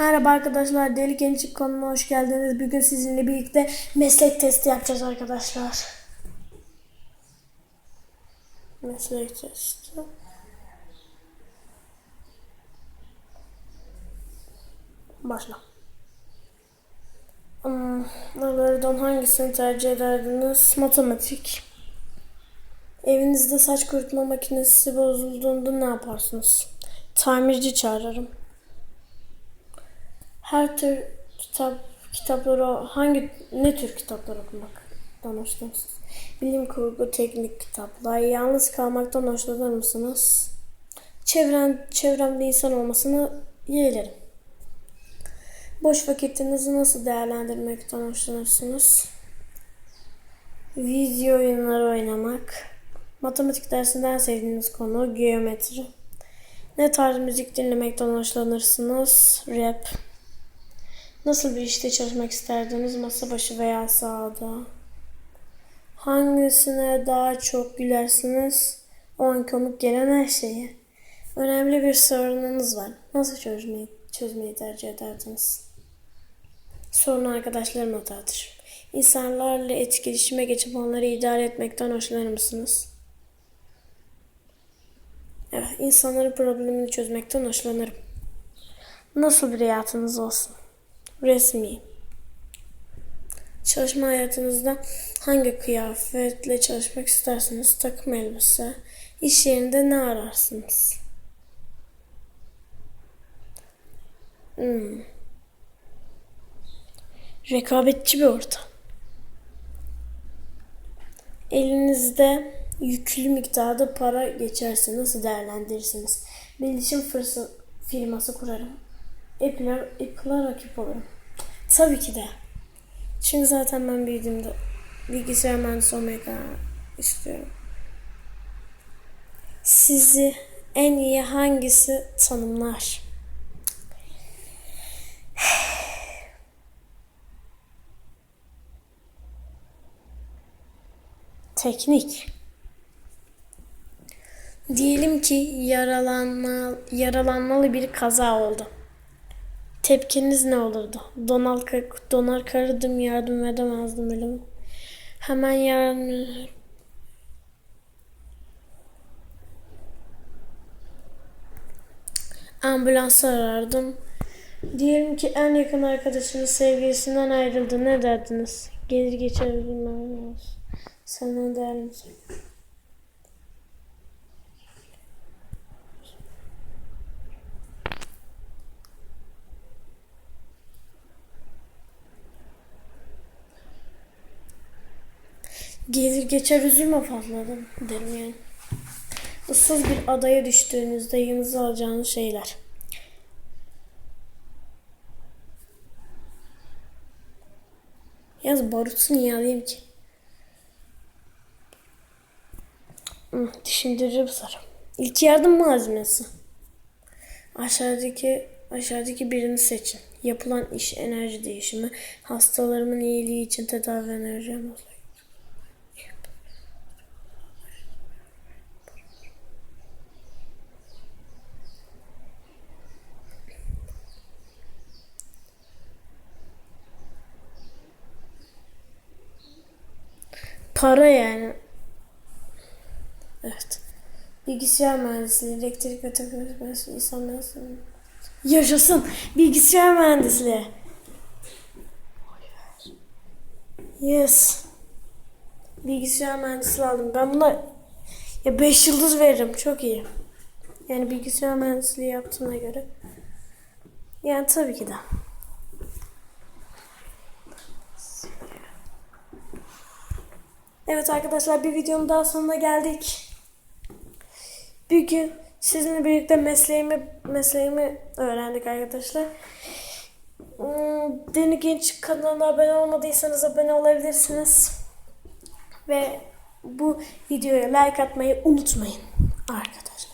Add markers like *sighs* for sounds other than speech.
Merhaba arkadaşlar, Deli Gençlik kanalına hoş geldiniz. Bugün sizinle birlikte meslek testi yapacağız arkadaşlar. Meslek testi. Başla. Hmm, Bunlardan hangisini tercih ederdiniz? Matematik. Evinizde saç kurutma makinesi bozulduğunda ne yaparsınız? Tamirci çağırırım. Her tür kitap kitapları hangi ne tür kitaplar okumaktan hoşlanırsınız? Bilim kurgu, teknik kitaplar. Yalnız kalmaktan hoşlanır mısınız? Çevren, çevremde insan olmasını yeğlerim. Boş vakitinizi nasıl değerlendirmekten hoşlanırsınız? Video oyunları oynamak. Matematik dersinde en sevdiğiniz konu geometri. Ne tarz müzik dinlemekten hoşlanırsınız? Rap. Nasıl bir işte çalışmak isterdiniz? Masa başı veya sahada? Hangisine daha çok gülersiniz? O an komik gelen her şeye. Önemli bir sorununuz var. Nasıl çözmeyi, çözmeyi tercih ederdiniz? Sorun arkadaşlarım hatadır. İnsanlarla etkileşime geçip onları idare etmekten hoşlanır mısınız? Evet, insanların problemini çözmekten hoşlanırım. Nasıl bir hayatınız olsun? Resmi. Çalışma hayatınızda hangi kıyafetle çalışmak istersiniz? Takım elbise. İş yerinde ne ararsınız? Hmm. Rekabetçi bir ortam. Elinizde yüklü miktarda para geçerse nasıl değerlendirirsiniz? Bilişim fırsat firması kurarım. Apple'a Apple'a rakip olurum. Tabii ki de. Çünkü zaten ben büyüdüğümde bilgisayar mühendisi olmayı karar istiyorum. Sizi en iyi hangisi tanımlar? *sighs* Teknik. Diyelim ki yaralanma, yaralanmalı bir kaza oldu. Tepkiniz ne olurdu? Donar, donar karardım, yardım edemezdim öyle mi? Hemen yardım... Ambulansı arardım. Diyelim ki en yakın arkadaşınız sevgilisinden ayrıldı. Ne derdiniz? Gelir geçer bilmem ne der Gelir geçer üzülme fazla derim, yani. Issız bir adaya düştüğünüzde yanınıza alacağınız şeyler. Yaz barutsu niye alayım ki? Düşündürücü bir soru. İlk yardım malzemesi. Aşağıdaki aşağıdaki birini seçin. Yapılan iş enerji değişimi. Hastalarımın iyiliği için tedavi önereceğim. Para yani. Evet. Bilgisayar mühendisliği, elektrik ve teknoloji mühendisliği, insan mühendisliği. Yaşasın. Bilgisayar mühendisliği. Yes. Bilgisayar mühendisliği aldım. Ben buna ya 5 yıldız veririm. Çok iyi. Yani bilgisayar mühendisliği yaptığına göre. Yani tabii ki de. Evet arkadaşlar bir videonun daha sonuna geldik. Bugün sizinle birlikte mesleğimi mesleğimi öğrendik arkadaşlar. Hmm, Deni Genç kanalına abone olmadıysanız abone olabilirsiniz. Ve bu videoya like atmayı unutmayın arkadaşlar.